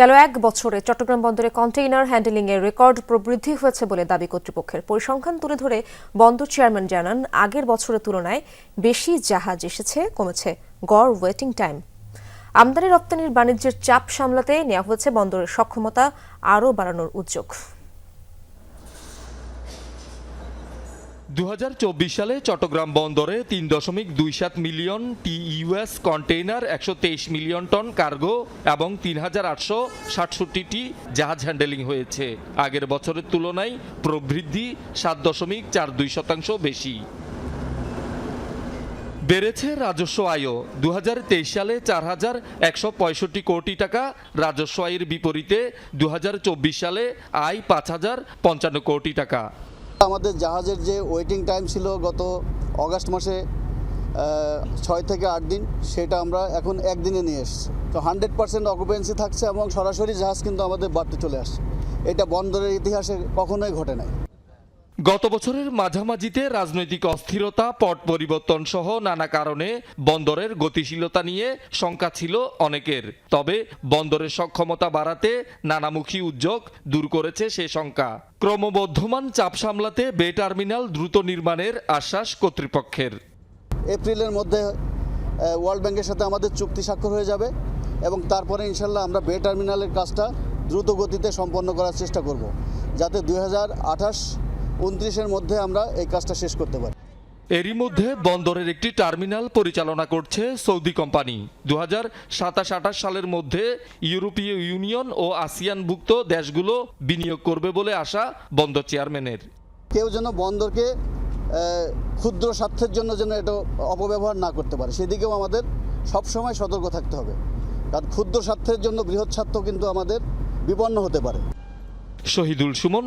গেল এক বছরে চট্টগ্রাম বন্দরে কন্টেইনার হ্যান্ডেলিং এর রেকর্ড প্রবৃদ্ধি হয়েছে বলে দাবি কর্তৃপক্ষের। পরিসংখ্যান তুলে ধরে বন্দর চেয়ারম্যান জানান, আগের বছরের তুলনায় বেশি জাহাজ এসেছে, কমেছে গড় ওয়েটিং টাইম। আমদানি রপ্তানির বাণিজ্যের চাপ সামলাতে নেওয়া হয়েছে বন্দরের সক্ষমতা আরও বাড়ানোর উদ্যোগ। দু হাজার চব্বিশ সালে চট্টগ্রাম বন্দরে তিন দশমিক দুই সাত মিলিয়ন টি ইউএস কন্টেইনার একশো তেইশ মিলিয়ন টন কার্গো এবং তিন হাজার আটশো সাতষট্টিটি জাহাজ হ্যান্ডেলিং হয়েছে। আগের বছরের তুলনায় প্রবৃদ্ধি সাত দশমিক চার দুই শতাংশ বেশি। বেড়েছে রাজস্ব আয়ও। দু হাজার তেইশ সালে চার হাজার একশো পঁয়ষট্টি কোটি টাকা রাজস্ব আয়ের বিপরীতে দু হাজার চব্বিশ সালে আয় পাঁচ হাজার পঞ্চান্ন কোটি টাকা। আমাদের জাহাজের যে ওয়েটিং টাইম ছিল গত অগাস্ট মাসে ছয় থেকে আট দিন, সেটা আমরা এখন একদিনে নিয়ে এসছি। তো হান্ড্রেড পার্সেন্ট অকুপেন্সি থাকছে এবং সরাসরি জাহাজ কিন্তু আমাদের বাড়তে চলে আসছে। এটা বন্দরের ইতিহাসে কখনোই ঘটে নাই। গত বছরের মাঝামাঝিতে রাজনৈতিক অস্থিরতা, পট পরিবর্তন সহ নানা কারণে বন্দরের গতিশীলতা নিয়ে শঙ্কা ছিল অনেকের। তবে বন্দরের সক্ষমতা বাড়াতে নানামুখী উদ্যোগ দূর করেছে সে শঙ্কা। ক্রমবর্ধমান চাপ সামলাতে বে টার্মিনাল দ্রুত নির্মাণের আশ্বাস কর্তৃপক্ষের। এপ্রিলের মধ্যে ওয়ার্ল্ড ব্যাংকের সাথে আমাদের চুক্তি স্বাক্ষর হয়ে যাবে এবং তারপরে ইনশাল্লাহ আমরা বে টার্মিনালের কাজটা দ্রুত গতিতে সম্পন্ন করার চেষ্টা করব। যাতে দুই হাজার আঠাশ উনত্রিশের মধ্যে আমরা এই কাজটা শেষ করতে পারি। এরই মধ্যে বন্দরের একটি টার্মিনাল পরিচালনা করছে সৌদি কোম্পানি। দু হাজার সালের মধ্যে ইউরোপীয় ইউনিয়ন ও আসিয়ানভুক্ত দেশগুলো বিনিয়োগ করবে বলে আশা বন্দর চেয়ারম্যানের। কেউ যেন বন্দরকে ক্ষুদ্র স্বার্থের জন্য যেন এটা অপব্যবহার না করতে পারে সেদিকেও আমাদের সবসময় সতর্ক থাকতে হবে। কারণ ক্ষুদ্র স্বার্থের জন্য বৃহৎ স্বার্থ কিন্তু আমাদের বিপন্ন হতে পারে। শহীদুল সুমন